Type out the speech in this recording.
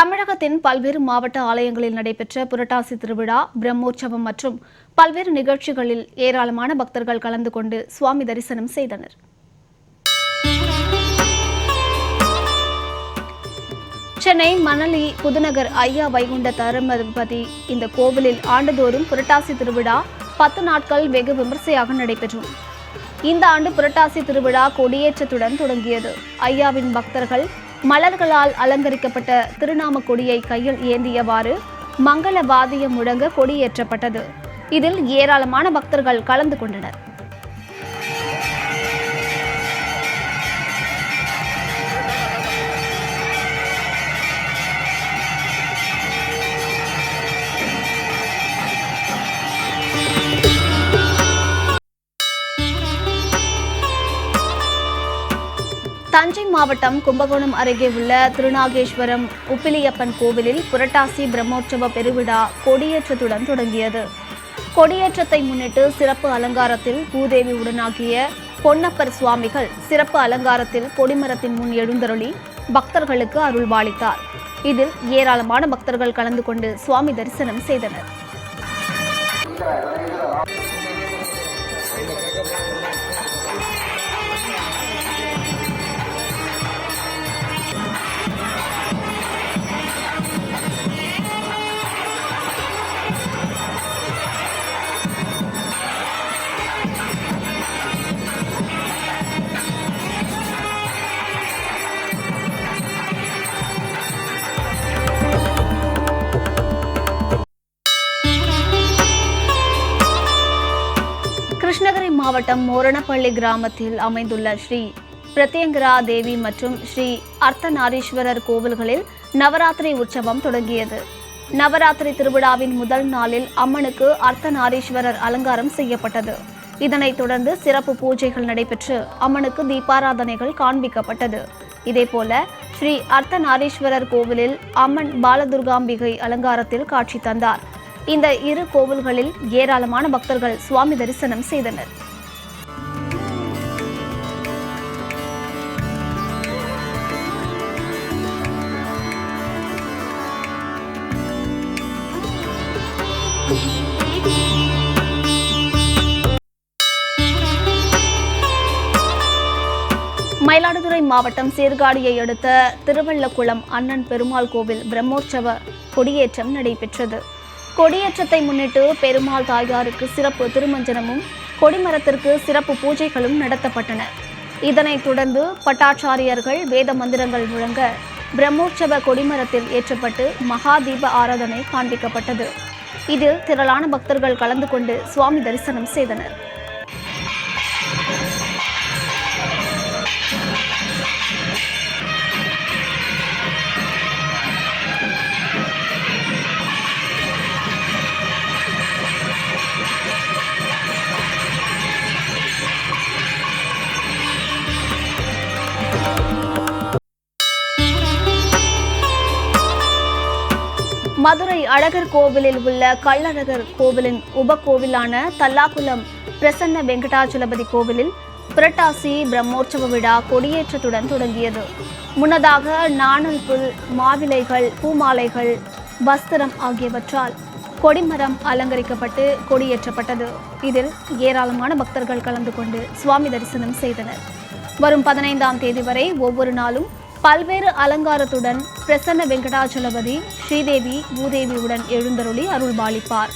தமிழகத்தின் பல்வேறு மாவட்ட ஆலயங்களில் நடைபெற்ற புரட்டாசி திருவிழா பிரம்மோற்சவம் மற்றும் பல்வேறு நிகழ்ச்சிகளில் ஏராளமான பக்தர்கள் கலந்து கொண்டு சுவாமி தரிசனம் செய்தனர். சென்னை மணலி புதுநகர் ஐயா வைகுண்ட தருமபதி இந்த கோவிலில் ஆண்டுதோறும் புரட்டாசி திருவிழா பத்து நாட்கள் வெகு விமர்சையாக நடைபெறும் இந்த ஆண்டு புரட்டாசி திருவிழா கொடியேற்றத்துடன் தொடங்கியது. ஐயாவின் பக்தர்கள் மலர்களால் அலங்கரிக்கப்பட்ட திருநாமக்கொடியை கையில் ஏந்தியவாறு மங்கள வாதியம் முழங்க கொடியேற்றப்பட்டது. இதில் ஏராளமான பக்தர்கள் கலந்து கொண்டனர். தஞ்சை மாவட்டம் கும்பகோணம் அருகே உள்ள திருநாகேஸ்வரம் உப்பிலியப்பன் கோவிலில் புரட்டாசி பிரம்மோற்சவ பெருவிழா கொடியேற்றத்துடன் தொடங்கியது. கொடியேற்றத்தை முன்னிட்டு சிறப்பு அலங்காரத்தில் பூதேவி உடனாகிய பொன்னப்பர் சுவாமிகள் சிறப்பு அலங்காரத்தில் கொடிமரத்தின் முன் எழுந்தருளி பக்தர்களுக்கு அருள்பாலித்தார் இதில் ஏராளமான பக்தர்கள் கலந்து கொண்டு சுவாமி தரிசனம் செய்தனர். கிருஷ்ணகிரி மாவட்டம் மோரணப்பள்ளி கிராமத்தில் அமைந்துள்ள ஸ்ரீ பிரத்யங்கரா தேவி மற்றும் ஸ்ரீ அர்த்தநாரீஸ்வரர் கோவில்களில் நவராத்திரி உற்சவம் தொடங்கியது. நவராத்திரி திருவிழாவின் முதல் நாளில் அம்மனுக்கு அர்த்தநாரீஸ்வரர் அலங்காரம் செய்யப்பட்டது. இதனைத் தொடர்ந்து சிறப்பு பூஜைகள் நடைபெற்று அம்மனுக்கு தீபாராதனைகள் காண்பிக்கப்பட்டது. இதேபோல ஸ்ரீ அர்த்தநாரீஸ்வரர் கோவிலில் அம்மன் பாலதுர்காம்பிகை அலங்காரத்தில் காட்சி தந்தார். இந்த இரு கோவில்களில் ஏராளமான பக்தர்கள் சுவாமி தரிசனம் செய்தனர். மயிலாடுதுறை மாவட்டம் சீர்காழியை அடுத்த திருவள்ளக்குளம் அண்ணன் பெருமாள் கோவில் பிரம்மோற்சவ கொடியேற்றம் நடைபெற்றது. கொடியேற்றத்தை முன்னிட்டு பெருமாள் தாயாருக்கு சிறப்பு திருமஞ்சனமும் கொடிமரத்திற்கு சிறப்பு பூஜைகளும் நடத்தப்பட்டன. இதனைத் தொடர்ந்து பட்டாச்சாரியர்கள் வேத மந்திரங்கள் முழங்க பிரம்மோற்சவ கொடிமரத்தில் ஏற்றப்பட்டு மகா தீப ஆராதனை காண்பிக்கப்பட்டது. இதில் திரளான பக்தர்கள் கலந்து கொண்டு சுவாமி தரிசனம் செய்தனர். மதுரை அழகர் கோவிலில் உள்ள கள்ளழகர் கோவிலின் உபகோவிலான தல்லாக்குளம் பிரசன்ன வெங்கடாச்சலபதி கோவிலில் புரட்டாசி பிரம்மோற்சவ விழா கொடியேற்றத்துடன் தொடங்கியது. முன்னதாக நாணல் புல் மாவிலைகள் பூமாலைகள் வஸ்திரம் ஆகியவற்றால் கொடிமரம் அலங்கரிக்கப்பட்டு கொடியேற்றப்பட்டது. இதில் ஏராளமான பக்தர்கள் கலந்து கொண்டு சுவாமி தரிசனம் செய்தனர். வரும் பதினைந்தாம் தேதி வரை ஒவ்வொரு நாளும் பல்வேறு அலங்காரத்துடன் பிரசன்ன வெங்கடாச்சலபதி ஸ்ரீதேவி பூதேவியுடன் எழுந்தருளி அருள்பாலிப்பார்.